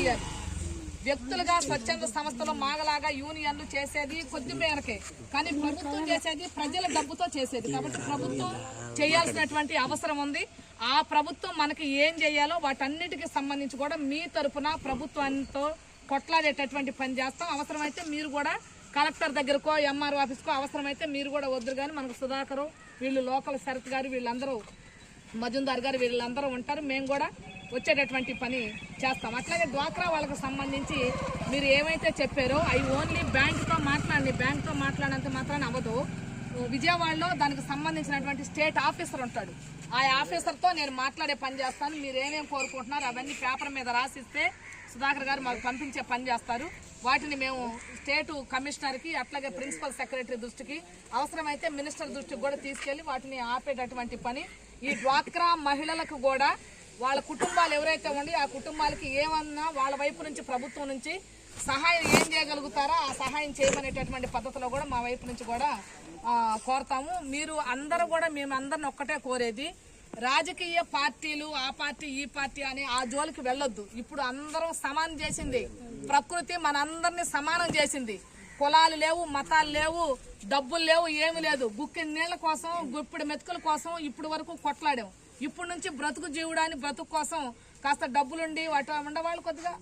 అయ్యారు వ్యక్తులుగా స్వచ్ఛంద సంస్థలు మాగలాగా యూనియన్లు చేసేది కొద్ది మేరకే. కానీ ప్రభుత్వం చేసేది ప్రజల డబ్బుతో చేసేది. కాబట్టి ప్రభుత్వం చేయాల్సినటువంటి అవసరం ఉంది. ఆ ప్రభుత్వం మనకి ఏం చేయాలో వాటన్నిటికి సంబంధించి కూడా మీ తరపున ప్రభుత్వంతో కొట్లాడేటటువంటి పని చేస్తాం. అవసరమైతే మీరు కూడా కలెక్టర్ దగ్గరకో ఎంఆర్ ఆఫీస్కో అవసరమైతే మీరు కూడా వద్దురు. కానీ మనకు సుధాకరు వీళ్ళు లోకల్ శరత్ గారు వీళ్ళందరూ మజుందార్ గారు వీళ్ళందరూ ఉంటారు. మేము కూడా వచ్చేటటువంటి పని చేస్తాం. అట్లాగే డ్వాక్రా వాళ్ళకి సంబంధించి మీరు ఏమైతే చెప్పారో అవి ఓన్లీ బ్యాంకుతో మాట్లాడండి బ్యాంకుతో మాట్లాడినంత మాత్రాన్ని అవ్వదు. విజయవాడలో దానికి సంబంధించినటువంటి స్టేట్ ఆఫీసర్ ఉంటాడు. ఆ ఆఫీసర్తో నేను మాట్లాడే పని చేస్తాను. మీరు ఏమేమి కోరుకుంటున్నారు అవన్నీ పేపర్ మీద రాసిస్తే సుధాకర్ గారు మాకు పంపించే పని చేస్తారు. వాటిని మేము స్టేటు కమిషనర్కి అట్లాగే ప్రిన్సిపల్ సెక్రటరీ దృష్టికి అవసరమైతే మినిస్టర్ దృష్టికి కూడా తీసుకెళ్ళి వాటిని ఆపేటటువంటి పని. ఈ డ్వాక్రా మహిళలకు కూడా వాళ్ళ కుటుంబాలు ఎవరైతే ఉండి ఆ కుటుంబాలకి ఏమన్నా వాళ్ళ వైపు నుంచి ప్రభుత్వం నుంచి సహాయం ఏం చేయగలుగుతారో ఆ సహాయం చేయమనేటటువంటి పద్ధతిలో కూడా మా వైపు నుంచి కూడా కోరుతాము కోరతాము. మీరు అందరూ కూడా మేము అందరిని ఒక్కటే కోరేది రాజకీయ పార్టీలు ఆ పార్టీ ఈ పార్టీ అని ఆ జోలికి వెళ్ళొద్దు. ఇప్పుడు అందరం సమానం చేసింది. ప్రకృతి మనందరినీ సమానం చేసింది. కులాలు లేవు మతాలు లేవు డబ్బులు లేవు ఏమి లేదు. గుక్కి నీళ్ళ కోసం గుప్పిడి మెతుకుల కోసం ఇప్పుడు వరకు కొట్లాడాం. ఇప్పుడు నుంచి బ్రతుకు జీవుడాని బ్రతుకు కోసం కాస్త డబ్బులుండి వాటి ఉండవాళ్ళు కొద్దిగా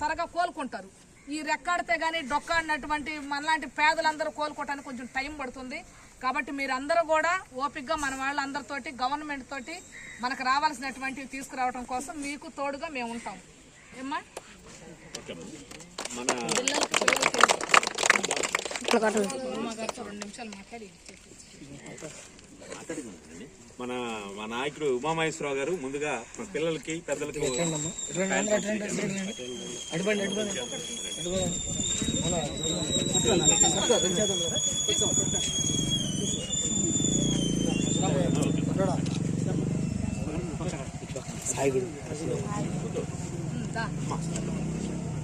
త్వరగా కోలుకుంటారు. ఈ రెక్కాడితే గానీ డొక్కాడినటువంటి మనలాంటి పేదలందరూ కోలుకోవడానికి కొంచెం టైం పడుతుంది. కాబట్టి మీరందరూ కూడా ఓపిక్గా మన వాళ్ళందరితోటి గవర్నమెంట్ తోటి మనకు రావాల్సినటువంటివి తీసుకురావడం కోసం మీకు తోడుగా మేము ఉంటాం. ఏమ్మా? రెండు నిమిషాలు మాట్లాడి మన మా నాయకుడు ఉమామహేశ్వరరావు గారు ముందుగా మన పిల్లలకి పెద్దలకి. మీరు